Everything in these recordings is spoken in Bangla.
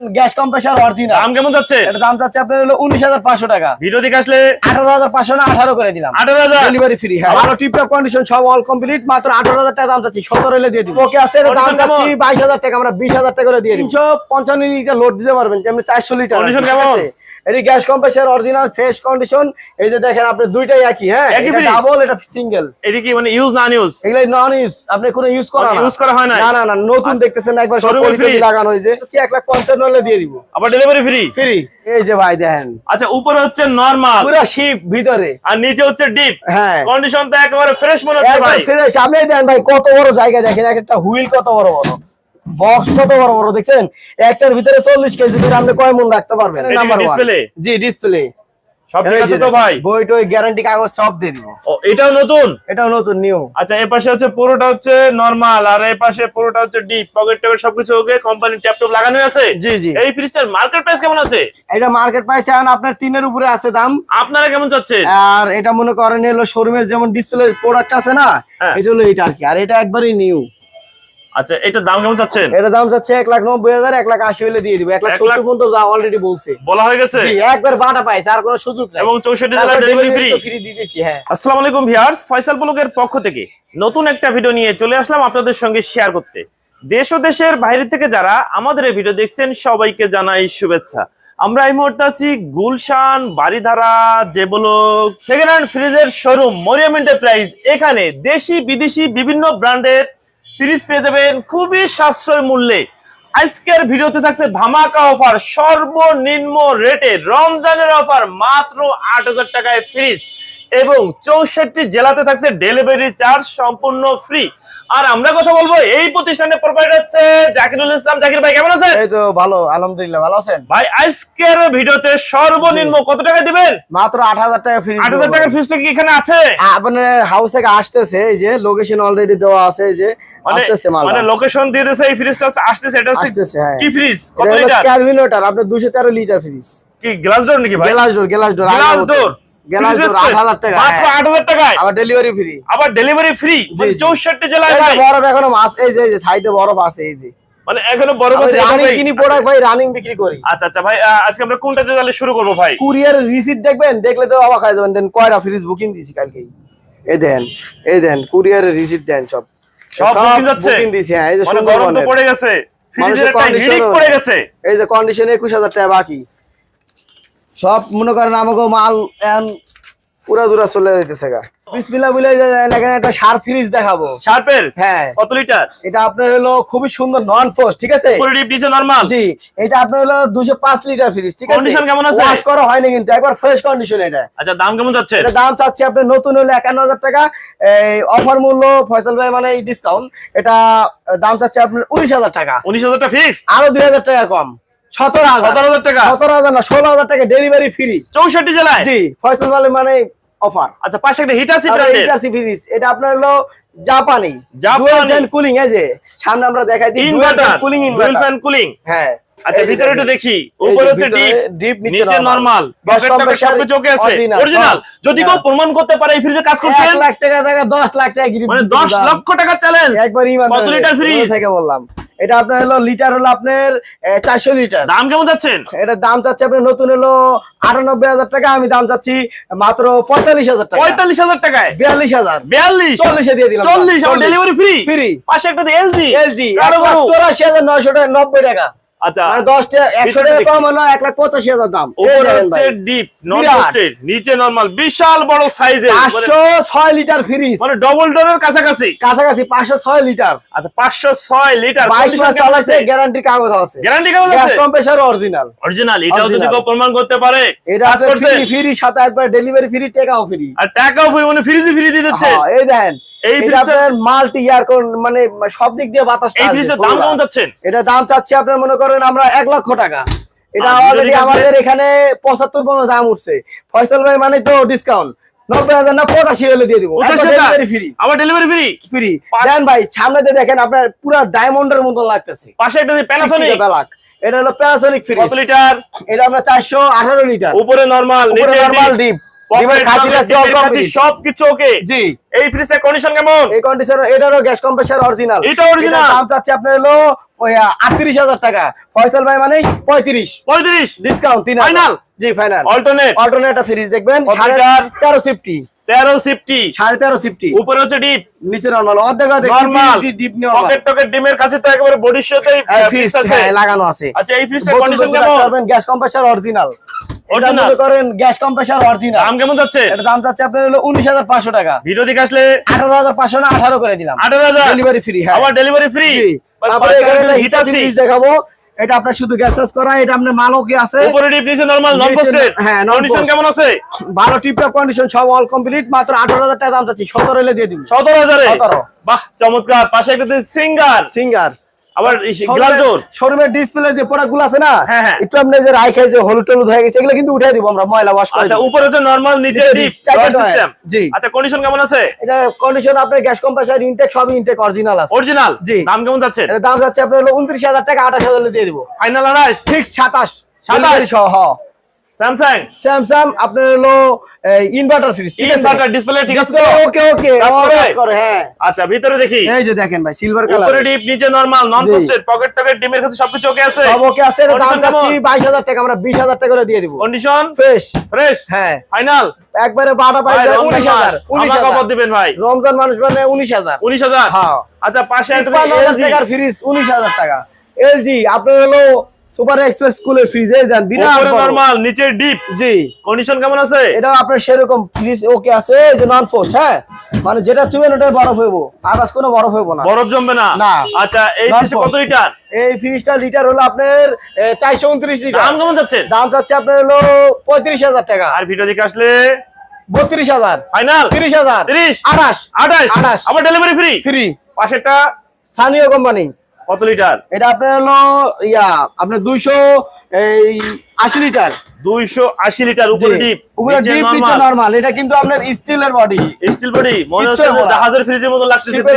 Gas compressor original. দাম কেমন যাচ্ছে? এটা দাম যাচ্ছে আপনার হলো 19500 টাকা। ভিডিও দেখে আসলে 18500 না 18 করে দিলাম। 18000 ডেলিভারি ফ্রি হ্যাঁ। ভালো টিপটপ কন্ডিশন সব অল কমপ্লিট মাত্র 18000 টাকা দাম যাচ্ছে। 17 হলে দিয়ে দিব। ওকে আছে এর দাম যাচ্ছে 22000 টাকা আমরা 20000 টাকা করে দিয়ে দিব। 355 লিটার লোড দিতে পারবেন যেমন 400 লিটার। কন্ডিশন কেমন? এর gas compressor original fresh condition এই যে দেখেন আপনি দুইটাই একই হ্যাঁ? এটা ডাবল এটা সিঙ্গেল এটা কি মানে ইউজ না ইউজ এগুলা নন ইউজ আপনি কোনো ইউজ করা না। ইউজ করা হয় না না না নতুন দেখতেছেন একবার সরকারি লাগানো হয়েছে। 1 লাখ 55 দিয়ে দিব। আবার ডেলিভারি ফ্রি ফ্রি এই যে ভাই দেখেন। আচ্ছা উপরে হচ্ছে নরমাল পুরো শিপ ভিতরে। আর নিচে হচ্ছে ডিপ হ্যাঁ। কন্ডিশন তো একেবারে ফ্রেশ মনে হচ্ছে ভাই। ফ্রেশ দেখেন ভাই কত বড় জায়গা দেখেন একটা হুইল কত বড় বড়। বক্স কত বড় বড় দেখছেন? একটার ভিতরে চল্লিশ কেজি করে আপনি কয় মন রাখতে পারবেন? নাম্বার জি ডিসপ্লে সব ঠিক আছে তো ভাই? বই টই গ্যারান্টি কাগজ সব দিয়ে দিব। ও এটাও নতুন? এটাও নতুন নিউ আচ্ছা এ পাশে হচ্ছে পুরোটা হচ্ছে নরমাল আর এই পাশে পুরোটা হচ্ছে ডিপ পকেট টকেট সবকিছু ওকে কোম্পানি ট্যাপ টপ লাগানো আছে? জি জি। এই ফ্রিজটার মার্কেট প্রাইস কেমন আছে? এটা মার্কেট প্রাইস এখন আপনার তিনের উপরে আছে দাম। আপনারা কেমন চাচ্ছেন? আর এটা মনে করেন হলো শোরুমের যেমন ডিসপ্লে প্রোডাক্ট আছে না হ্যাঁ। এটা হলো এটা আর কি। আর এটা একবারই নিউ আচ্ছা এটার দাম কেমন চাচ্ছেন? এটা দাম যাচ্ছে এক লাখ নব্বই হাজার এক লাখ আশি হলে দিয়ে দিবে। এক লাখ সত্তর পর্যন্ত অলরেডি বলছে। বলা হয়ে গেছে? একবার বাটা পাইছে আর কোনো সুযোগ নাই। এবং চৌষট্টি জেলা ডেলিভারি ফ্রি ফ্রি দিতেছি হ্যাঁ। আসসালামু আলাইকুম ভিউয়ার্স ফয়সাল ব্লগের পক্ষ থেকে নতুন একটা ভিডিও নিয়ে চলে আসলাম আপনাদের সঙ্গে শেয়ার করতে। দেশ ও দেশের বাইরে থেকে যারা আমাদের এই ভিডিও দেখছেন সবাইকে জানাই শুভেচ্ছা। আমরা এই মুহূর্তে আছি গুলশান বাড়িধারা যে বলো সেকেন্ড হ্যান্ড ফ্রিজের শোরুম মরিয়াম এন্টারপ্রাইজ এখানে দেশি বিদেশি বিভিন্ন ব্র্যান্ডের ফ্রিজ পেয়ে যাবেন খুবই সাশ্রয় মূল্যে। আজকের ভিডিওতে থাকছে ধামাকা অফার সর্বনিম্ন রেটে রমজানের অফার মাত্র আট হাজার টাকায় ফ্রিজ এবং চৌষট্টি জেলাতে থাকছে ডেলিভারি চার্জ সম্পূর্ণ ফ্রি আর আমরা কথা বলব এই প্রতিষ্ঠানের প্রোভাইড হচ্ছে জাকিরুল ইসলাম। জাকির ভাই কেমন আছেন? এই তো ভালো আলহামদুলিল্লাহ ভালো আছেন? ভাই আজকের ভিডিওতে সর্বনিম্ন কত টাকা দিবেন? মাত্র আট হাজার টাকা ফ্রি আট হাজার টাকার ফ্রিজটা কি এখানে আছে? আপনার হাউস থেকে আসতেছে এই যে লোকেশন অলরেডি দেওয়া আছে এই যে মানে আসতেছে মাল মানে লোকেশন দিয়ে দিয়েছে এই ফ্রিজটা আসতেছে এটা আসতেছে হ্যাঁ। কি ফ্রিজ কত লিটার ক্যালভিনোটার আপনার দুশো তেরো লিটার ফ্রিজ কি গ্লাস ডোর নাকি ভাই? Glass door glass door glass door glass door আট হাজার টাকা মাত্র হ্যাঁ। আট হাজার টাকায়। আবার ডেলিভারি ফ্রি আবার ডেলিভারি ফ্রি জি, জি। চৌষট্টি জেলায় বরফ এখনও মাছ এই যে সাইডে বরফ আছে এই যে। মানে এখনও বড় বড় রানিং কিনি প্রোডাক্ট ভাই রানিং বিক্রি করি। আচ্ছা আচ্ছা ভাই আজকে আমরা কোনটাতে তাহলে শুরু করব ভাই? কুরিয়ার রিসিট দেখবেন দেখলে তো অবাক হয়ে যাবেন দেন কয়টা ফ্রিজ বুকিং দিছি কালকেই। এই দেন এই দেন কুরিয়ারের রিসিট দেন সব। সব booking যাচ্ছে? বুকিং দিছি হ্যাঁ এই যে মানে গরম তো পড়ে গেছে। ফ্রিজের মানুষের একটা condition পড়ে গেছে। এই যে কন্ডিশন একুশ হাজার টাকা বাকি। সব মনে করেন আমাকে মাল এখন পুরা দূরা চলে যাইতেছে গা। বিসমিল্লা বলে যে এখানে একটা ফ্রিজ দেখাবো। শার্পের হ্যাঁ। কত লিটার? এটা আপনার হলো খুবই সুন্দর নন ফোর্স ঠিক আছে? পুরো ডিপ নিচে নরমাল জি এটা আপনার হলো দুশো পাঁচ লিটার ফ্রিজ ঠিক আছে? Condition কেমন আছে? ওয়াশ করা হয়নি কিন্তু একবার ফ্রেশ কন্ডিশন এটা। আচ্ছা দাম কেমন যাচ্ছে? এটা দাম চাচ্ছি আপনার নতুন হলে একান্ন হাজার টাকা এই অফার মূল্য ফয়সাল ভাই মানে ডিসকাউন্ট এটা দাম চাচ্ছে আপনার উনিশ হাজার টাকা। উনিশ হাজারটা ফিক্স আরও দুই হাজার টাকা কম। সতেরো হাজার। টাকা। সতেরো হাজার না ষোলো হাজার টাকা ডেলিভারি ফ্রি চৌষট্টি জেলায়? জি ফয়সাল ভাই মানে অফার আচ্ছা পাশে একটা হিটাসি ফ্রিজ এটা আপনার হলো জাপানি। জাপানি। কুলিং এই যে সামনে আমরা দেখাই দিই inverter cooling inverter fan cooling হ্যাঁ। আচ্ছা ভিতরে একটু দেখি। এই উপরে হচ্ছে ভিতরে ডিপ নিচে নরমাল Gas পকেট টকেট compressor সবকিছু ওকে আছে। অরিজিনাল যদি কেউ। প্রমাণ করতে পারে এই ফ্রিজে কাজ করছেন? এক লাখ টাকা জায়গা দশ লাখ টাকা মানে দশ লক্ষ টাকা চ্যালেঞ্জ একবার ইমান কত লিটার ফ্রিজ থেকে বললাম। এটা আপনার হলো লিটার হলো আপনার চারশো লিটার। দাম কেমন যাচ্ছেন? এটা দাম চাচ্ছে আপনার নতুন হলো আটানব্বই হাজার টাকা আমি দাম চাচ্ছি মাত্র পঁয়তাল্লিশ হাজার টাকা। পঁয়তাল্লিশ হাজার টাকায়? বিয়াল্লিশ হাজার। বিয়াল্লিশ? চল্লিশে দিয়ে দিলাম। চল্লিশ ডেলিভারি ফ্রি ফ্রি পাশে একটা এলজি এলজি। চৌরাশি হাজার নয়শো টাকা নব্বই টাকা। আচ্ছা মানে টাকা। কম হলো লাখ পঁচাশি হাজার দাম। এই উপরে হচ্ছে ডিপ নন রোস্টেড নিচে নরমাল বিশাল বড় সাইজের ছয় লিটার ফ্রিজ মানে ডবল ডোরের কাছাকাছি। কাছাকাছি পাঁচশো ছয় লিটার। আচ্ছা লিটার মাস গ্যারান্টি কাগজ আছে। গ্যারান্টি কম্প্রেসার অরিজিনাল অরিজিনাল এটাও যদি কেউ প্রমাণ করতে পারে এটা ফ্রি ফ্রি সাথে একবার ডেলিভারি ফ্রি টেকাও ফ্রি আর টাকাও ফ্রি মানে ফ্রিজে ফ্রি দিয়ে দিচ্ছে এই দেখেন এই মাল্টি ইয়ার মানে সব দিক দিয়ে বাতাস এই ফ্রিজটার দাম কেমন যাচ্ছেন এটা দাম চাচ্ছি আপনার মনে করেন আমরা এক লক্ষ টাকা। এটা অলরেডি আমাদের এখানে পঁচাত্তর পর্যন্ত দাম উঠছে। ফয়সাল ভাই মানে তো ডিসকাউন্ট নব্বই হাজার না পঁচাশি হলে দিয়ে দিব। ডেলিভারি ফ্রি আবার ডেলিভারি ফ্রি ফ্রি দেন ভাই সামনে দিয়ে দেখেন আপনার পুরো ডায়মন্ডের মতন লাগতেছে। পাশে একটা প্যানাসোনিক এটা হলো প্যানাসোনিক ফ্রিজ কত লিটার এটা আমরা চারশো আঠারো লিটার উপরে নরমাল নিচে নরমাল ডিপ ডিপ ডিমের খাসি আছে all complete। সবকিছু ওকে জি। এই ফ্রিজটার কন্ডিশন কেমন? এই কন্ডিশন এটারও গ্যাস কম্প্রেসার অরিজিনাল এটা original? দাম চাচ্ছে আপনার হলো আটত্রিশ হাজার টাকা। ফয়সাল ভাই মানে পঁয়ত্রিশ। পঁয়ত্রিশ? ডিসকাউন্ট তিন Final? জি ফাইনাল অল্টারনেট অল্টারনেট ফ্রিজ দেখবেন সাড়ে তেরো সিফটি তেরো সিফটি সাড়ে তেরো সিফটি উপরে হচ্ছে ডিপ নিচে নর্মাল অর্ধেক অর্ধেক ডিপ পকেট টকেট ডিমের কাছে তো একেবারে বডির সাথে লাগানো আছে। আচ্ছা এই কন্ডিশন কেমন? গ্যাস কম্প্রেসার অরিজিনাল মনে করেন গ্যাস কম্প্রেসার অরিজিনাল দাম কেমন যাচ্ছে? এটা দাম আপনার হলো টাকা। ভিডিও দেখে আসলে না করে দিলাম। ডেলিভারি ফ্রি হ্যাঁ। আবার ডেলিভারি ফ্রি তারপরে এখানে হিটাচি ফ্রিজ দেখাবো। এটা আপনার শুধু গ্যাস চার্জ করা এটা আপনার মালও কি আছে? উপরে নরমাল নন পোস্টেড হ্যাঁ, কন্ডিশন কেমন আছে? ভালো কন্ডিশন সব অল কমপ্লিট মাত্র আঠারো হাজার টাকা দাম দিয়ে দিন সতেরো হাজারে? 17 বাহ চমৎকার। পাশে একটা সিঙ্গার সিঙ্গার আবার গ্লাস ডোর। শোরুমের ডিসপ্লে যে প্রোডাক্টগুলো আছে না হ্যাঁ, হ্যাঁ। একটু আপনি যে যে হলুদ টলুদ হয়ে গেছে এগুলো কিন্তু উঠিয়ে দিব আমরা ময়লা ওয়াশ করে আচ্ছা উপরে হচ্ছে নরমাল নিচে ডিপ সিস্টেম জি। আচ্ছা কন্ডিশন কেমন আছে? এটা কন্ডিশন আপনার গ্যাস কম্প্রেসর ইনটেক সবই ইনটেক অরিজিনাল আছে। অরিজিনাল জি। দাম কেমন যাচ্ছে? এটা দাম যাচ্ছে আপনার হলো উনত্রিশ হাজার টাকা আঠাশ হাজার দিয়ে দিব। ফাইনাল আড়াইশ ফিক্স সাতাশ। 27 সহ স্যামসাং স্যামসাং আপনার হলো ইনভার্টার ফ্রিজ ঠিক আছে? ইনভার্টার ডিসপ্লে ঠিক আছে ওকে ওকে কাজ করে? হ্যাঁ। আচ্ছা ভিতরে দেখি। এই যে দেখেন ভাই সিলভার কালার উপরে ডিপ নিচে নরমাল নন। পোস্টেড পকেট টকেট ডিমের কাছে সবকিছু ওকে আছে? সব ওকে আছে এটার দাম? বাইশ হাজার টাকা আমরা বিশ হাজার টাকা করে দিয়ে দিব। কন্ডিশন ফ্রেশ ফ্রেশ হ্যাঁ। ফাইনাল একবারে বাটা পাই উনিশ হাজার। উনিশ আমাকে কত দিবেন ভাই। রমজান মানুষ মানে উনিশ হাজার। উনিশ হাজার? হ্যাঁ। আচ্ছা পাশে একটা তিপ্পান্ন হাজার LG টাকার ফ্রিজ উনিশ হাজার টাকা। এলজি আপনার হলো সুপার এক্সপ্রেস স্কুলের ফ্রিজ দেন বিরাট নরমাল নিচে ডিপ জি। কন্ডিশন কেমন আছে? এটাও আপনার সেরকম ফ্রিজ ওকে আছে এই যে নন পোস্ট হ্যাঁ? মানে যেটা চুবেন ওটাই বরফ হইব। আদার্স কোনো বরফ হইব না। বরফ জমবে না? না। আচ্ছা এই ফ্রিজটা কত লিটার? এই ফ্রিজটা লিটার হলো আপনার চারশো উনত্রিশ লিটার। দাম কেমন যাচ্ছে? দাম চাচ্ছে আপনার হলো পঁয়ত্রিশ হাজার টাকা। আর ভিডিও দেখে আসলে? বত্রিশ হাজার। ফাইনাল তিরিশ হাজার। তিরিশ? আঠাশ। আঠাশ? আঠাশ। আবার ডেলিভারি ফ্রি ফ্রি পাশেরটা? স্থানীয় কোম্পানি কত লিটার? এটা আপনার হলো ইয়া আপনার দুইশো এই আশি লিটার। দুইশো আশি লিটার উপরে ডিপ উপরে ডিপ নিচে নরমাল এটা কিন্তু আপনার স্টিলের বডি স্টিল বডি মনে হচ্ছে। জাহাজের ফ্রিজের মতো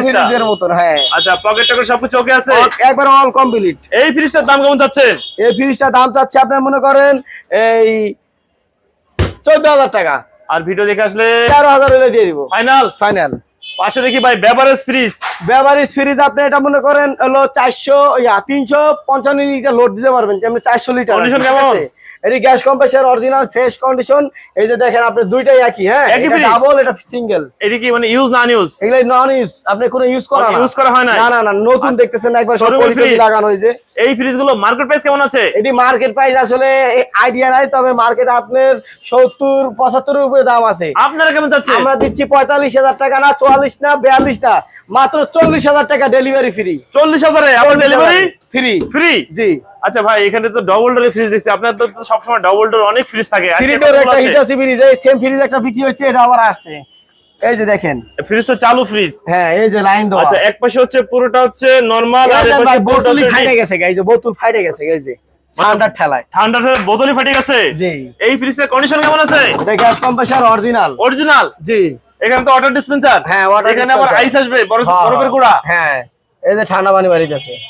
ফ্রিজের মতন হ্যাঁ। আচ্ছা পকেট টকেট সবকিছু ওকে আছে? একবার অল কমপ্লিট এই ফ্রিজটার দাম কেমন যাচ্ছে এই ফ্রিজটার দাম চাচ্ছে আপনার মনে করেন এই চোদ্দ হাজার টাকা। আর ভিডিও দেখে আসলে তেরো হাজার হলে দিয়ে দিব। ফাইনাল ফাইনাল পাশে দেখি ভাই বেভারেজ ফ্রিজ বেভারিজ ফ্রিজ আপনি এটা মনে করেন হলো চারশো ইয়া তিনশো পঞ্চান্ন লিটার লোড দিতে পারবেন যেমন চারশো লিটার। ঠিক কেমন? এটি gas compressor original fresh condition এই যে দেখেন আপনি দুইটাই একই হ্যাঁ? একই? ডাবল এটা সিঙ্গেল এটা কি মানে ইউজ না ইউজ এগুলো নন ইউজ আপনি কোনো ইউজ করা না। use করা হয়? না না না নতুন দেখতেছেন একবার সব? লাগানো হয়েছে। এই মার্কেট প্রাইস কেমন আছে? এটি মার্কেট প্রাইস আসলে আইডিয়া নাই তবে মার্কেট আপনার সত্তর পঁচাত্তরের উপরে দাম আছে। আপনারা কেমন চাচ্ছেন? আমরা দিচ্ছি পঁয়তাল্লিশ হাজার টাকা না চুয়াল্লিশ না বিয়াল্লিশ না মাত্র চল্লিশ হাজার টাকা ডেলিভারি ফ্রি চল্লিশ হাজারে? আবার ডেলিভারি ফ্রি ফ্রি জি। আচ্ছা ভাই এখানে তো ডবল ডোর ফ্রিজ দেখছি। আপনার তো তো সবসময় ডবল ডোর অনেক ফ্রিজ থাকে। থ্রি ডোর একটা হিটাসি ফ্রিজ এই সেম ফ্রিজ একটা বিক্রি হচ্ছে এটা আবার আসছে। এই যে দেখেন। ফ্রিজ তো চালু ফ্রিজ হ্যাঁ এই যে লাইন দেওয়া। আচ্ছা এক পাশে হচ্ছে পুরোটা হচ্ছে নরমাল আর এক পাশে বোতল deep। গেছে গাইজ বোতল ফাইটে গেছে গাইজ ঠান্ডা ঠেলায়। ঠান্ডা ঠেলায় বোতলই ফাটে গেছে? জি। এই ফ্রিজের কন্ডিশন কেমন আছে? এটা গ্যাস কম্প্রেসার অরিজিনাল অরিজিনাল জি। এখানে তো ওয়াটার ডিসপেন্সার হ্যাঁ, ওয়াটার এখানে আবার আইস আসবে হ্যাঁ, বরফের গুঁড়া। হ্যাঁ। এই যে ঠান্ডা পানি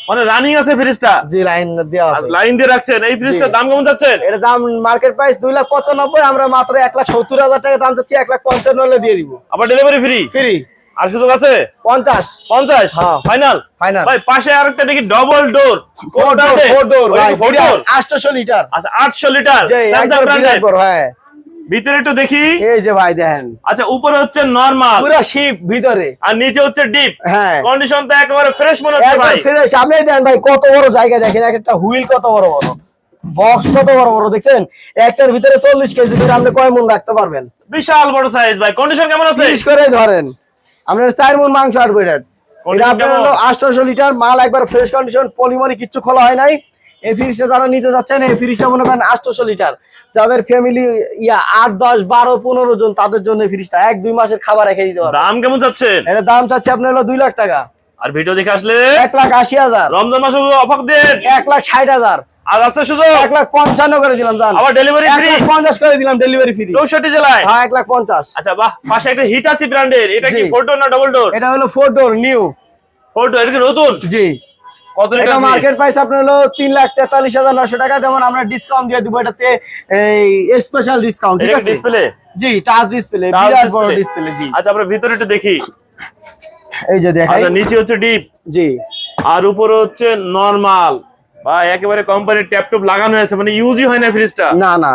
মানে রানিং আছে ফ্রিজটা জি লাইন দেওয়া আছে। লাইন দিয়ে রাখছেন। এই ফ্রিজটার দাম কেমন যাচ্ছেন এর দাম মার্কেট প্রাইস দুই লাখ পঁচানব্বই আমরা মাত্র এক লাখ সত্তর হাজার টাকা দাম চাচ্ছি এক লাখ পঞ্চান্ন হলে দিয়ে দিব। আবার ডেলিভারি ফ্রি ফ্রি আর সুযোগ আছে? পঞ্চাশ। পঞ্চাশ? হ্যাঁ। Final Final। ভাই পাশে আরেকটা দেখি double door four door four door four door আটশোশো লিটার। আচ্ছা আটশো লিটার। স্যামসাং ব্র্যান্ডের হ্যাঁ। ভিতরে একটু দেখি। এই যে ভাই দেখেন আচ্ছা উপরে হচ্ছে নরমাল পুরো শিপ ভিতরে। আর নিচে হচ্ছে ডিপ হ্যাঁ। কন্ডিশন তো একেবারে ফ্রেশ মনে হচ্ছে ভাই। ফিরে সামনে দেন ভাই কত বড় জায়গা দেখেন একটা হুইল কত বড় বড়। বক্স কত বড় বড় দেখছেন? একটার ভিতরে চল্লিশ কেজি ধরে আপনি কয় মন রাখতে পারবেন? বিশাল বড় সাইজ ভাই। কন্ডিশন কেমন আছে? তিরিশ করে ধরেন। আপনার চার মন মাংস আটবো এটা। এটা আটশোশো লিটার মাল একবার ফ্রেশ কন্ডিশন পলিমরি কিচ্ছু খোলা হয় নাই। এই ফ্রিজটা যারা নিতে যাচ্ছেন এই ফ্রিজটা মনে করেন আটশোশো লিটার। যাদের ফ্যামিলি ইয়া আট দশ বারো পনেরো জন তাদের জন্য ফ্রিজটা এক দুই মাসের খাবার রেখে দিতে পারবে। দাম কেমন যাচ্ছেন এটা দাম চাচ্ছে আপনার হলো দুই লাখ টাকা। আর ভিডিও দেখে আসলে? এক লাখ আশি হাজার। রমজান মাসে অফার দেন। এক লাখ ষাট হাজার। আর আছে সুযোগ? এক লাখ পঞ্চান্ন করে দিলাম জান। আবার ডেলিভারি এক ফ্রি পঞ্চাশ করে দিলাম ডেলিভারি ফ্রি চৌষট্টি জেলায়? হ্যাঁ এক লাখ পঞ্চাশ। আচ্ছা বাহ পাশে একটা ব্র্যান্ডের এটা কি জি। ফোর ডোর না ডবল ডোর এটা হলো four door new four door এটা কি নতুন? জি। এটা? মার্কেট প্রাইস আপনার হলো তিন লাখ তেতাল্লিশ হাজার নশো টাকা। যেমন আমরা ডিসকাউন্ট দিয়ে দিব এটাতে এই স্পেশাল ডিসকাউন্ট ঠিক আছে? ডিসপ্লে জি টাচ ডিসপ্লে বিরাট বড় ডিসপ্লে জি। আচ্ছা আমরা ভিতরে একটু দেখি। এই যে দেখাই। আচ্ছা নিচে হচ্ছে ডিপ জি। আর উপরে হচ্ছে নরমাল বা একেবারে কোম্পানির ট্যাপটপ লাগানো আছে মানে ইউজই হয় না ফ্রিজটা না না।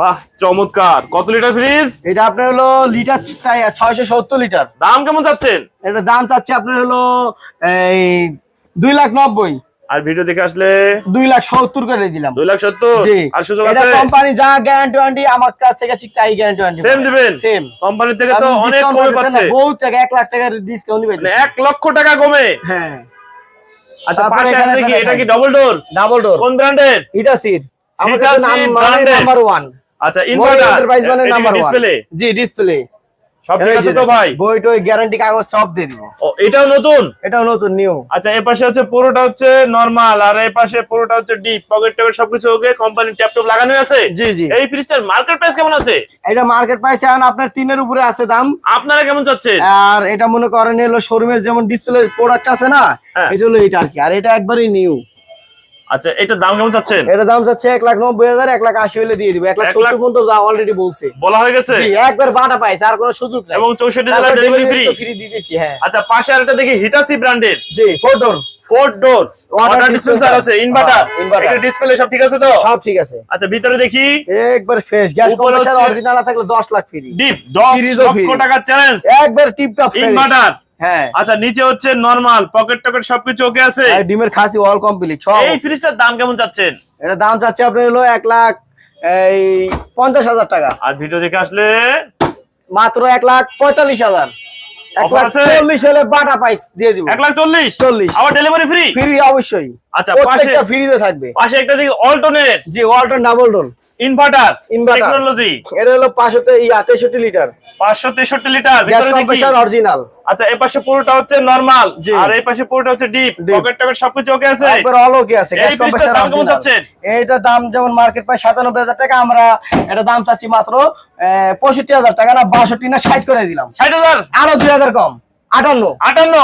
বাহ চমৎকার। কত লিটার ফ্রিজ এটা আপনার হলো লিটার ছয়শো সত্তর লিটার দাম কেমন যাচ্ছেন এটা দাম চাচ্ছে আপনার হলো এই দুই লাখ নব্বই। আর ভিডিও দেখে আসলে দুই লাখ সত্তর করে দিলাম। দুই লাখ সত্তর? আর সুযোগ আছে? কোম্পানি যা গ্যারান্টি ওয়ারেন্টি আমার কাছ থেকে ঠিক তাই গ্যারান্টি ওয়ারেন্টি সেম দিবেন? সেম কোম্পানি থেকে তো অনেক কমে পাচ্ছে। বহুত টাকা এক লাখ টাকার ডিসকাউন্ট দিবে মানে এক লক্ষ টাকা কমে। হ্যাঁ। আচ্ছা পাশে এখানে একটা দেখি এটা কি ডবল ডোর ডাবল ডোর কোন ব্র্যান্ডের এটা সিট আমার কাছে নাম মানে নাম্বার ওয়ান আচ্ছা ইনভার্টার মানে নাম্বার ওয়ান ডিসপ্লে জি ডিসপ্লে সব ঠিক আছে তো ভাই। বই টই গ্যারান্টি কাগজ সব দিয়ে দিব। ও এটাও নতুন? এটাও নতুন নিউ আচ্ছা এই পাশে হচ্ছে পুরোটা হচ্ছে নরমাল আর এই পাশে পুরোটা হচ্ছে ডিপ পকেট টকেট সবকিছু ওকে ট্যাপটপ লাগানো আছে? জি জি। এই ফ্রিজটার মার্কেট প্রাইস কেমন আছে? এটা মার্কেট প্রাইস এখন আপনার তিনের উপরে আছে দাম। আপনারা কেমন চাচ্ছেন? আর এটা মনে করেন হলো শোরুমের যেমন ডিসপ্লে প্রোডাক্ট আছে না হ্যাঁ। এটা হলো এটা আর কি। আর এটা একবারই নিউ আচ্ছা এটার দাম কেমন চাচ্ছেন? এটা দাম যাচ্ছে এক লাখ নব্বই হাজার এক লাখ আশি হলে দিয়ে দিবে। এক লাখ সত্তর পর্যন্ত অলরেডি বলছে। বলা হয়ে গেছে? জি একবার বাটা পাইছে আর কোনো সুযোগ নাই। এবং চৌষট্টি জেলা ডেলিভারি ফ্রি ফ্রি দিতেছি হ্যাঁ। আচ্ছা পাশে আরেকটা দেখি হিটাসি ব্র্যান্ডের G four four door water dispenser আছে ইনভার্টার। এটা ডিসপ্লে সব ঠিক আছে তো? সব ঠিক আছে। আচ্ছা ভিতরে দেখি। একবার ফ্রেশ গ্যাস কম্প্রেসার অরিজিনাল থাকলে 10 লাখ ফ্রি ডিপ 10 Free লক্ষ টাকা চ্যালেঞ্জ একবার টিপ টপ ইনভার্টার হ্যাঁ। আচ্ছা নিচে হচ্ছে নরমাল পকেট টকেট সবকিছু ওকে আছে? ডিমের খাসি অল কমপ্লিট সব। এই ফ্রিজটার দাম কেমন চাচ্ছেন? এটা দাম চাচ্ছে আপনার হলো এক লাখ এই পঞ্চাশ হাজার টাকা। আর ভিডিও দেখে আসলে? মাত্র এক লাখ পঁয়তাল্লিশ হাজার। এক লাখ আছে? চল্লিশ হলে বাটা পাইস দিয়ে দিব। এক লাখ চল্লিশ? চল্লিশ। আবার ডেলিভারি ফ্রি ফ্রি অবশ্যই। আচ্ছা প্রত্যেকটা ফ্রিতে থাকবে। পাশে একটা অল্টনেট জি ডাবল ইনভার্টার। টেকনোলজি এটা হলো পাঁচশো তেষট্টি লিটার। পাঁচশো তেষট্টি লিটার ভিতরে দেখি। অরিজিনাল আচ্ছা এই পাশে পুরোটা হচ্ছে নরমাল আর এই পাশে পুরোটা হচ্ছে ডিপ পকেট টকেট সবকিছু ওকে আছে? একবার অল ওকে আছে গ্যাস ফ্রিজটার কম্প্রেসার দাম কেমন অরিজিনাল চাচ্ছেন? দাম যেমন মার্কেট প্রায় সাতানব্বই হাজার টাকা আমরা এটা দাম চাচ্ছি মাত্র পঁয়ষট্টি হাজার টাকা না বাষট্টি না ষাট করে দিলাম। ষাট হাজার? আরও দুই হাজার কম আটান্ন। আটান্ন?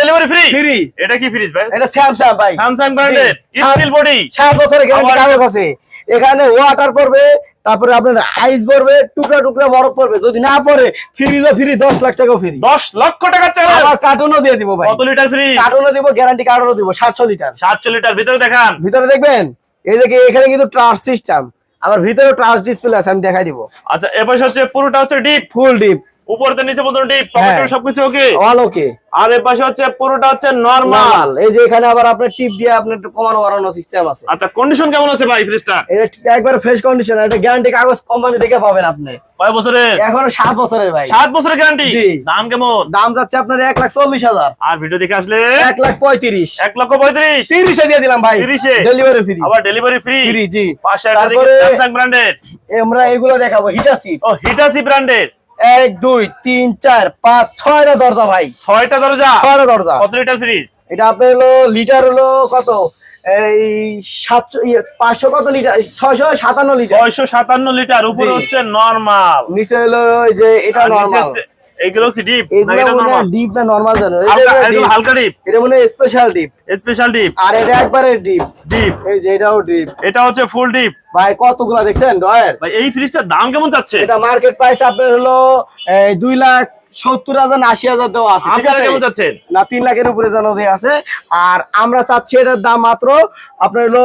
ডেলিভারি ফ্রি ফ্রি এটা কি ফ্রিজ ভাই? এটা স্যামসাং ভাই। স্যামসাং ব্র্যান্ডের স্টিল বডি সাত বছরের গ্যারান্টি কাগজ আছে। এখানে ওয়াটার পড়বে তারপরে আপনার আইস পড়বে টুকরা টুকরা বরফ পড়বে। যদি না পড়ে ফ্রি ফ্রি দশ লাখ টাকা ফ্রি দশ লক্ষ টাকা আবার কার্টুনও দিয়ে দিব ভাই। কত লিটার ফ্রি কার্টুনও দিব গ্যারান্টি কার্ডও দিব সাতশো লিটার সাতশো লিটার ভিতরে দেখান। ভিতরে দেখবেন এই যে এখানে কিন্তু ট্রাস সিস্টেম আবার ভিতরে ট্রাস ডিসপ্লে আছে আমি দেখাই দিব। আচ্ছা এ পাশে হচ্ছে পুরোটা হচ্ছে ডিপ ফুল ডিপ উপর নিচে পর্যন্ত হ্যাঁ। পকেট সবকিছু ওকে? অল ওকে আর এ পাশে হচ্ছে পুরোটা হচ্ছে নরমাল এই যে এখানে আবার আপনার টিপ দিয়ে আপনার কমানো বাড়ানো সিস্টেম আছে। আচ্ছা কন্ডিশন কেমন আছে ভাই ফ্রিজটা এটা একবার ফ্রেশ কন্ডিশন এটা গ্যারান্টি কাগজ কোম্পানি থেকে পাবেন আপনি। কয় বছরের? এখনও সাত বছরের ভাই। বছরের গ্যারান্টি দাম কেমন? দাম যাচ্ছে আপনার এক লাখ চল্লিশ হাজার। আর ভিডিও দেখে আসলে? এক লাখ পঁয়ত্রিশ। এক লক্ষ পঁয়ত্রিশ? তিরিশে দিয়ে দিলাম ভাই। 30 এ? ডেলিভারি ফ্রি আবার ডেলিভারি ফ্রি ফ্রি জি। পাশে দেখি স্যামসাং আমরা এগুলো দেখাবো হিটাসি ও হিটাসি ব্র্যান্ডের এক দুই তিন চার পাঁচ ছয়টা দরজা ভাই। ছয়টা দরজা? ছয়টা দরজা। কত লিটার ফ্রিজ এটা আপনার হলো লিটার হলো কত? এই সাতশো ইয়ে, পাঁচশো কত লিটার ছয়শো সাতান্ন লিটার ছয়শো সাতান্ন লিটার উপরে হচ্ছে নর্মাল নিচে হলো ওই যে এটা নর্মাল এগুলো কি ডিপ এটা নরমাল ডিপ না নর্মাল জানো? হালকা হালকা ডিপ এটা মনে স্পেশাল ডিপ স্পেশাল ডিপ আর এটা একবারে ডিপ ডিপ এই যে এটাও ডিপ এটা হচ্ছে ফুল ডিপ ভাই কতগুলা দেখছেন ডয়ের ভাই এই ফ্রিজটার দাম কেমন যাচ্ছে? এটা মার্কেট প্রাইস আপনার হলো লাখ সত্তর হাজার আশি হাজার দেওয়া আছে ঠিক না তিন লাখের উপরে আছে। আর আমরা চাচ্ছি এটার দাম মাত্র আপনার হলো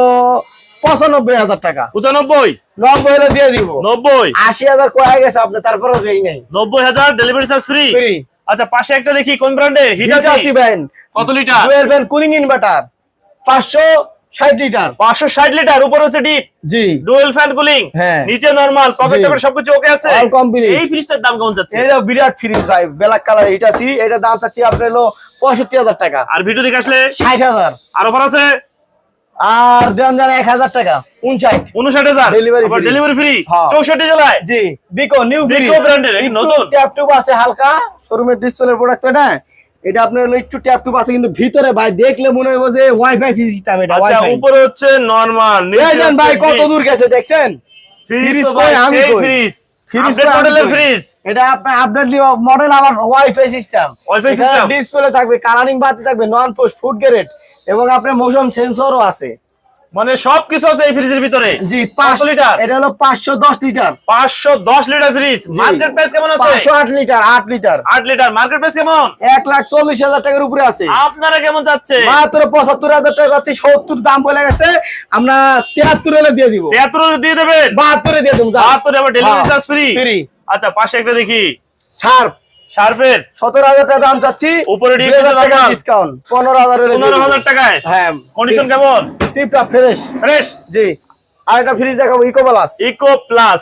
পঁচানব্বই হাজার টাকা। পঁচানব্বই? নব্বই হলে দিয়ে দিব। নব্বই? আশি হাজার কয়ে গেছে আপনার তারপরেও দেই নাই। নব্বই হাজার ডেলিভারি চার্জ ফ্রি ফ্রি আচ্ছা পাশে একটা দেখি কোন ব্র্যান্ডের হিটাচি কত litre dual fan cooling inverter পাঁচশো ষাট লিটার পাঁচশো ষাট লিটার উপর হচ্ছে ডিপ জি। ডুয়েল ফ্যান কুলিং হ্যাঁ। নিচে নরমাল পকেট। সবকিছু ওকে আছে? Complete। এই ফ্রিজটার দাম কেমন যাচ্ছে? এটা বিরাট ফ্রিজ ভাই ব্ল্যাক কালার হিটাচি এটা দাম চাচ্ছি আপনার হলো পঁয়ষট্টি হাজার টাকা। আর ভিডিও দেখে আসলে ষাট হাজার। আর অফার আছে? আর দেন জান এক হাজার টাকা উনষাট। উনষাট হাজার Delivery ডেলিভারি ফ্রি। চৌষট্টি জেলায়। জি বিকো নিউ brand এর, নতুন। ট্যাপ টুপ আছে হালকা। শোরুমের ডিসপ্লে প্রোডাক্ট এটা। এটা আপনার হলো একটু ট্যাপ টুপ আছে কিন্তু ভিতরে ভাই দেখলে মনে হবে যে ওয়াইফাই সিস্টেম এটা আচ্ছা উপরে হচ্ছে নরমাল এই ভাই কত দূর গেছে দেখছেন? ফ্রিজ আমি ফ্রিজ ফ্রিজ মডেলের ফ্রিজ এটা আপনার আপডেট মডেল আবার ওয়াইফাই সিস্টেম? ডিসপ্লে থাকবে কালারিং বাতি থাকবে নন পোস্ট ফুড গ্রেড এবং আপনার মোশন সেন্সরও আছে। মানে সবকিছু আছে এই ফ্রিজের ভিতরে। জি পাঁচশো পাঁচশো লিটার এটা হলো পাঁচশো দশ লিটার পাঁচশো দশ লিটার ফ্রিজ মার্কেট প্রাইস কেমন আছে? পাঁচশো আট লিটার আট লিটার আট লিটার মার্কেট প্রাইস কেমন? এক লাখ চল্লিশ হাজার টাকার উপরে আছে। আপনারা কেমন যাচ্ছে? মাত্র পঁচাত্তর হাজার টাকা যাচ্ছে সত্তর দাম বলে গেছে। আমরা তিয়াত্তর এলে দিয়ে দিব। তেহাত্তর দিয়ে দেবেন? বাহাত্তরে দিয়ে দেবো বাহাত্তরে আবার ডেলিভারি চার্জ ফ্রি ফ্রি আচ্ছা পাশে একটা দেখি। শার্প। শার্পের সতেরো হাজার টাকা দাম চাচ্ছি। উপরে। ডিসকাউন্ট পনেরো পনেরো হাজার টাকায়? হ্যাঁ কন্ডিশন কেমন? টিপটা ফ্রেশ ফ্রেশ জি। আর একটা ফ্রিজ দেখাবো ইকো প্লাস ইকো প্লাস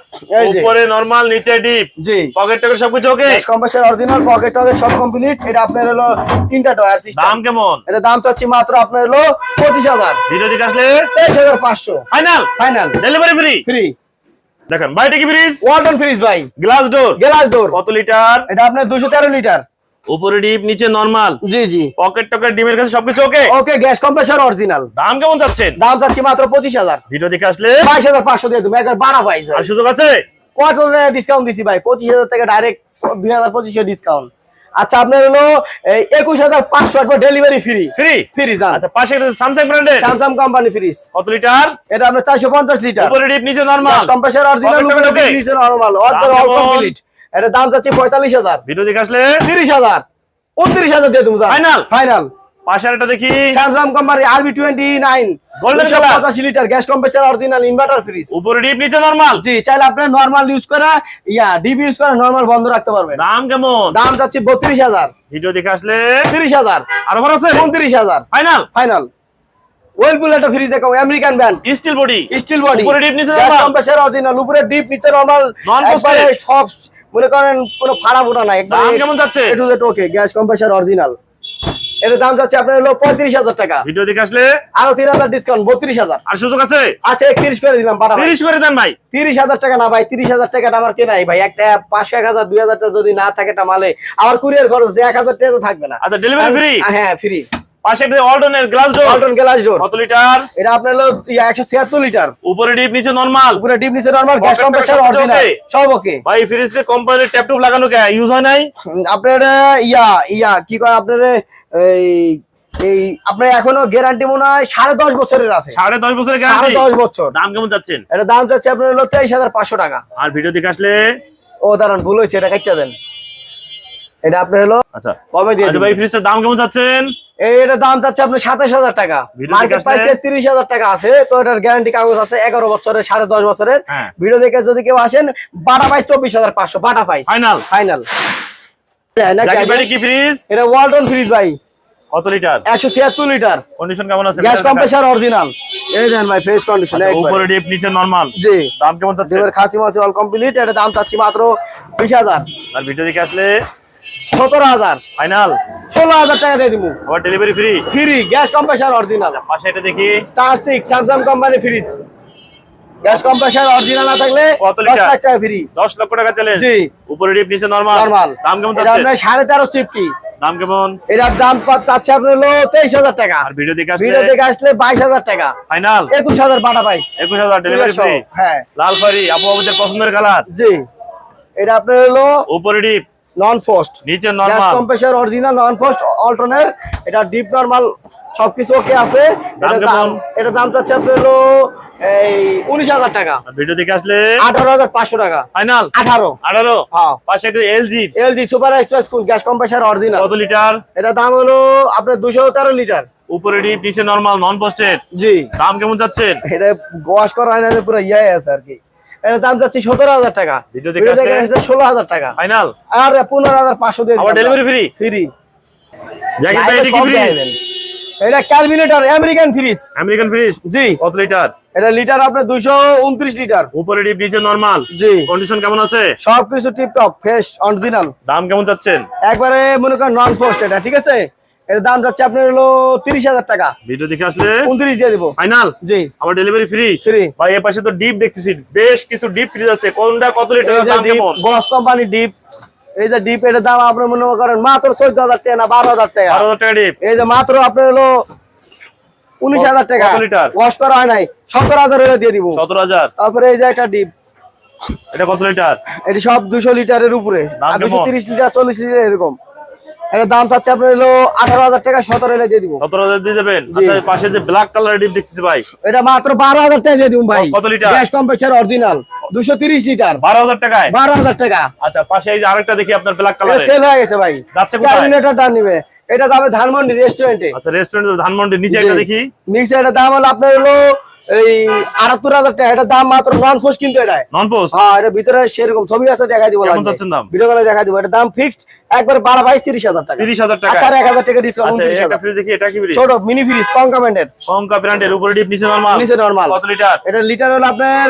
উপরে নরমাল নিচে ডিপ জি। পকেট টকেট সবকিছু ওকে কম্পাসের অরিজিনাল পকেট টকেট সব কমপ্লিট এটা আপনার হলো তিনটা টয়ার সিস্টেম দাম কেমন? এটা দাম চাচ্ছি মাত্র আপনার হলো ভিডিও দিকে আসলে? Final final delivery free free দেখেন বাইরে কি ফ্রিজ ওয়ালটন ফ্রিজ ভাই। গ্লাস ডোর গ্লাস ডোর কত লিটার এটা আপনার দুশো তেরো লিটার উপরে ডিপ নিচে নরমাল জি জি। পকেট টকেট ডিমের কাছে সবকিছু okay okay gas compressor original দাম কেমন যাচ্ছেন দাম যাচ্ছে মাত্র পঁচিশ হাজার। ভিডিও দেখে আসলে? বাইশ হাজার পাঁচশো দিয়ে দেব একবার বাড়া পাইস আর সুযোগ আছে? কত ডিসকাউন্ট দিছি ভাই? পঁচিশ হাজার থেকে ডাইরেক্ট দুই হাজার পঁচিশশো ডিসকাউন্ট আচ্ছা আপনার হলো একুশ হাজার পাঁচশো একবার ডেলিভারি ফ্রি ফ্রি ফ্রি আচ্ছা পাশে স্যামসাং ব্র্যান্ডের স্যামসাং কোম্পানি ফ্রিজ কত লিটার? এটা আপনার চারশো পঞ্চাশ লিটার। উপরে ডিপ নিচে নর্মাল কম্প্রেসার অরিজিনাল নিচে নর্মাল কমপ্লিট এটা দাম চাচ্ছি পঁয়তাল্লিশ হাজার। ভিডিও দেখে আসলে? তিরিশ হাজার। উনত্রিশ হাজার দিয়ে তুমি ফাইনাল ফাইনাল পাশে একটা দেখি। Samsung company RB twenty nine Golden color? পঁচাশি litre gas compressor original inverter fridge উপরে ডিপ নিচে নরমাল জি চাইলে আপনি নর্মাল ইউজ করে ইয়া ডিবি ইউজ করে নর্মাল বন্ধ রাখতে পারবেন। দাম কেমন? দাম বত্রিশ হাজার। ভিডিও দেখে আসলে তিরিশ হাজার। আরও ভালো আছে? উনত্রিশ হাজার। ফাইনাল ফাইনাল ওয়েলপুল একটা ফ্রিজ দেখাও American brand steel body steel body উপরে ডিপ নিচে গ্যাস? কম্প্রেসার অরিজিনাল উপরে ডিপ নিচে নরমাল Non-posted? সব মনে করেন কোনো ফাড়া ফোটা নাই। একদম দাম কেমন যাচ্ছে? A two okay gas compressor original এর দাম যাচ্ছে আপনার হলো পঁয়ত্রিশ হাজার টাকা। ভিডিও দেখে আসলে? আরও তিন হাজার ডিসকাউন্ট বত্রিশ হাজার। আর সুযোগ আছে? আচ্ছা একত্রিশ করে দিলাম তিরিশ করে দেন ভাই। তিরিশ হাজার টাকা না ভাই তিরিশ হাজার টাকাটা আমার কেনাই ভাই। একটা পাঁচশো এক হাজার দুই হাজার যদি না থাকে এটা মালে। আমার কুরিয়ার খরচ এক হাজার টাকা তো থাকবে না। আচ্ছা ডেলিভারি ফ্রি হ্যাঁ ফ্রি পাশে একটা glass door Walton glass door কত লিটার এটা আপনার হলো একশো ছিয়াত্তর লিটার উপরে ডিপ নিচে নরমাল উপরে ডিপ নিচে নরমাল গ্যাস Pocket অরিজিনাল সব ওকে ভাই ফ্রিজে কোম্পানির ট্যাপ টুপ লাগানো কে? ইউজ হয় নাই? আপনার ইয়া ইয়া কি কয় আপনার এই এই আপনার এখনও গ্যারান্টি মনে হয় সাড়ে দশ বছরের আছে। সাড়ে দশ বছরের গ্যারান্টি দশ বছর। দাম কেমন যাচ্ছেন? এটা দাম চাচ্ছে আপনার হলো তেইশ হাজার পাঁচশো টাকা। আর ভিডিও দেখে আসলে? ও দাঁড়ান ভুল হয়েছে এটা কাটটা দেন। এটা আপনার হলো আচ্ছা। কবে দিয়ে আচ্ছা ভাই ফ্রিজটার দাম কেমন যাচ্ছেন এটা দাম চাচ্ছে আপনার সাতাশ হাজার টাকা। মার্কেট দেখে প্রাইস আসলে- তিরিশ হাজার টাকা আছে তো এটার গ্যারান্টি কাগজ আছে এগারো বছরের সাড়ে দশ বছরের। হ্যাঁ। ভিডিও দেখে যদি কেউ আসেন বাটা পাইস চব্বিশ হাজার পাঁচশো বাটা পাইস ফাইনাল ফাইনাল জাকির ভাই কি ফ্রিজ এটা ওয়ালটন ফ্রিজ ভাই। কত লিটার একশো ছিয়াত্তর লিটার কন্ডিশন কেমন আছে? গ্যাস কম্প্রেসার অরিজিনাল এই দেন ভাই ফ্রেশ কন্ডিশন আচ্ছা, উপরে ডিপ নিচে নরমাল জি। দাম কেমন যেবার খাসি মাছ অল কমপ্লিট এটা দাম চাচ্ছি মাত্র বিশ হাজার। আর ভিডিও দেখে আসলে সতেরো হাজার। ফাইনাল ষোলো হাজার টাকা দিয়ে দিব আবার delivery free free gas compressor original পাশে এটা দেখি। Plastic Samsung company fridge gas compressor original না থাকলে কত দশ লিটার? লাখ টাকা ফ্রি দশ লক্ষ টাকা চ্যালেঞ্জ জি। উপরে ডিপ নিচে নরমাল নর্মাল দাম কেমন এটা আপনার ফিফটি দাম কেমন? এটার দাম চাচ্ছে আপনার হলো তেইশ হাজার টাকা। আর ভিডিও দেখে আসলে ভিডিও দেখে আসলে বাইশ হাজার টাকা। ফাইনাল একুশ হাজার বাটা পাইস একুশ হাজার ডেলিভারি ফ্রি হ্যাঁ। লাল ফারি আপু আমাদের পছন্দের কালার জি। এটা আপনার হলো উপরে ডিপ নন পোস্ট নিচে normal gas compressor original non post অল্টনের এটা ডিপ নরমাল সবকিছু ওকে আছে। এটা দাম কেমন? এটা দাম আপনার হলো এই উনিশ হাজার টাকা। ভিডিও দেখে আসলে? আঠারো হাজার পাঁচশো টাকা। ফাইনাল আঠারো। আঠারো? হ্যাঁ। পাশে একটা LG LG super express cool gas compressor original কত লিটার? এটা দাম হলো আপনার দুশো তেরো লিটার। উপরে ডিপ নিচে নরমাল নন পোস্টেড জি। দাম কেমন যাচ্ছেন এটা ওয়াশ করা হয় না পুরো ইয়ে আছে আর কি। এটা দাম যাচ্ছে সতেরো হাজার টাকা। ভিডিও দেখে আসলে? ষোলো হাজার টাকা। ফাইনাল। আর পনেরো হাজার পাঁচশো দিয়ে ডেলিভারি ফ্রি ফ্রি এটা কি ফ্রিজ এটা calculator American fridge American fridge জি। কত লিটার এটা লিটার আপনার দুশো উনত্রিশ লিটার উপরে ডিপ নিচে নরমাল জি। কন্ডিশন কেমন আছে? সবকিছু টিপটপ ফ্রেশ অরিজিনাল দাম কেমন যাচ্ছেন একবারে মনে করেন নন পোস্ট এটা ঠিক আছে? এর দাম যাচ্ছে আপনার হলো তিরিশ হাজার টাকা। ভিডিও দেখে আসলে উনত্রিশ দিয়ে দিব। ফাইনাল? জি। আবার ডেলিভারি ফ্রি ফ্রি ভাই এর পাশে তো ডিপ দেখতেছি। বেশ কিছু ডিপ ফ্রিজ আছে। কোনটা কত লিটার দাম কেমন? Boss company deep. এই যে ডিপ এর দাম আপনার মনে করেন মাত্র চোদ্দ হাজার টাকা না বারো হাজার টাকা? বারো হাজার টাকা ডিপ। এই যে মাত্র আপনার হলো উনিশ হাজার টাকা। কত লিটার? ওয়াশ করা হয় নাই। সতেরো হাজার দিয়ে দিব। সতেরো হাজার? তারপরে এই যে একটা ডিপ। এটা কত লিটার এটি সব দুশো লিটারের উপরে। দুশো? তিরিশ লিটার চল্লিশ লিটার এরকম। এটা দাম চাচ্ছে আপনার হলো আঠারো হাজার টাকা সতেরো হলে দিয়ে দিব। সতেরো হাজার দিয়ে দেবেন? আচ্ছা পাশে যে ব্ল্যাক কালার ডিপ দেখতেছি ভাই। এটা মাত্র বারো হাজার টাকা দিয়ে দিব ভাই। কত লিটার? গ্যাস কম্প্রেসার অরিজিনাল দুশো তিরিশ লিটার। বারো হাজার টাকায়? বারো হাজার টাকা। আচ্ছা পাশে এই যে আরেকটা দেখি আপনার ব্ল্যাক সেল হয়ে গেছে ভাই। যাচ্ছে কোথায়? নিবে। এটা যাবে ধানমন্ডি রেস্টুরেন্টে আচ্ছা রেস্টুরেন্ট ধানমন্ডির নিচে একটা দেখি। নিচে এটা দাম হলো আপনার হলো এই আটাত্তর হাজার টাকা এটা দাম মাত্র নন কিন্তু এটা নন হ্যাঁ এটা ভিতরে সেরকম ছবি আছে দেখাই দিব দাম? ভিডিও কলে দেখাই দিব। এটা দাম ফিক্সড একবার বারো বাইশ তিরিশ হাজার টাকা। তিরিশ হাজার টাকা। আচ্ছা এক হাজার টাকা ডিসকাউন্ট আচ্ছা উনত্রিশ হাজার। ফ্রিজ দেখি এটা কি ছোট মিনি ফ্রিজ কম ব্র্যান্ডের কঙ্কা ব্র্যান্ডের উপরে ডিপ নিচে নরমাল নিচে নরমাল কত লিটার এটা লিটার হলো আপনার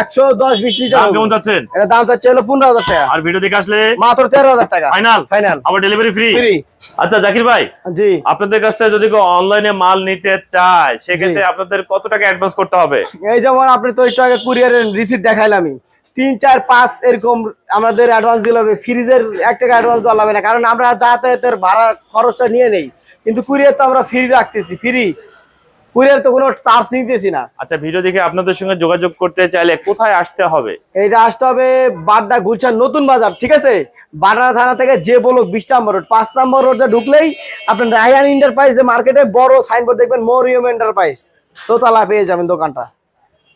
একশো দশ লিটার দাম কেমন যাচ্ছেন এটা দাম চাচ্ছে হলো পনেরো হাজার টাকা। আর ভিডিও দেখে আসলে মাত্র তেরো হাজার টাকা। ফাইনাল ফাইনাল আবার ডেলিভারি ফ্রি ফ্রি আচ্ছা জাকির ভাই জি। আপনাদের কাছ থেকে যদি অনলাইনে মাল নিতে চায় সেক্ষেত্রে আপনাদের কত টাকা অ্যাডভান্স করতে হবে? এই যেমন আপনি তো একটু আগে কুরিয়ারের রিসিপ্ট দেখাইলামই তিন চার পাঁচ এরকম আমাদের অ্যাডভান্স দিলে হবে। ফ্রিজের এক টাকা অ্যাডভান্স দেওয়া লাগবে না। কারণ আমরা যাতায়াতের ভাড়া খরচটা নিয়ে নেই। কিন্তু কুরিয়ার তো আমরা ফ্রি রাখতেছি ফ্রি কুরিয়ার তো কোনো চার্জ নিতেছি না। আচ্ছা ভিডিও দেখে আপনাদের সঙ্গে যোগাযোগ করতে চাইলে কোথায় আসতে হবে? এইটা আসতে হবে বাড্ডা গুলশান নতুন বাজার ঠিক আছে? বাড্ডা থানা থেকে যে বলো বিশ নম্বর রোড পাঁচ নম্বর রোডে ঢুকলেই আপনার রায়ান এন্টারপ্রাইজ যে মার্কেটে বড় সাইনবোর্ড দেখবেন মরিয়ম এন্টারপ্রাইজ দোতলা পেয়ে যাবেন দোকানটা।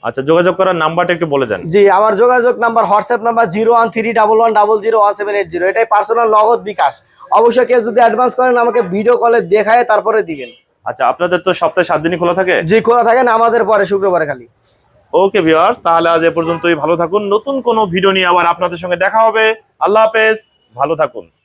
আচ্ছা যোগাযোগ করার নাম্বারটা একটু বলে দেন। জি আমার যোগাযোগ number WhatsApp number zero one three double one double zero one seven eight zero এটাই পার্সোনাল নগদ বিকাশ। অবশ্যই কেউ যদি অ্যাডভান্স করেন আমাকে ভিডিও কলে দেখায় তারপরে দিবেন। আচ্ছা আপনাদের তো সপ্তাহে সাত দিনই খোলা থাকে? জি খোলা থাকেন আমাদের পরে শুক্রবারে খালি। ওকে ভিউয়ার্স তাহলে আজ এ পর্যন্তই। ভালো থাকুন নতুন কোনো ভিডিও নিয়ে আবার আপনাদের সঙ্গে দেখা হবে। আল্লাহ হাফেজ ভালো থাকুন।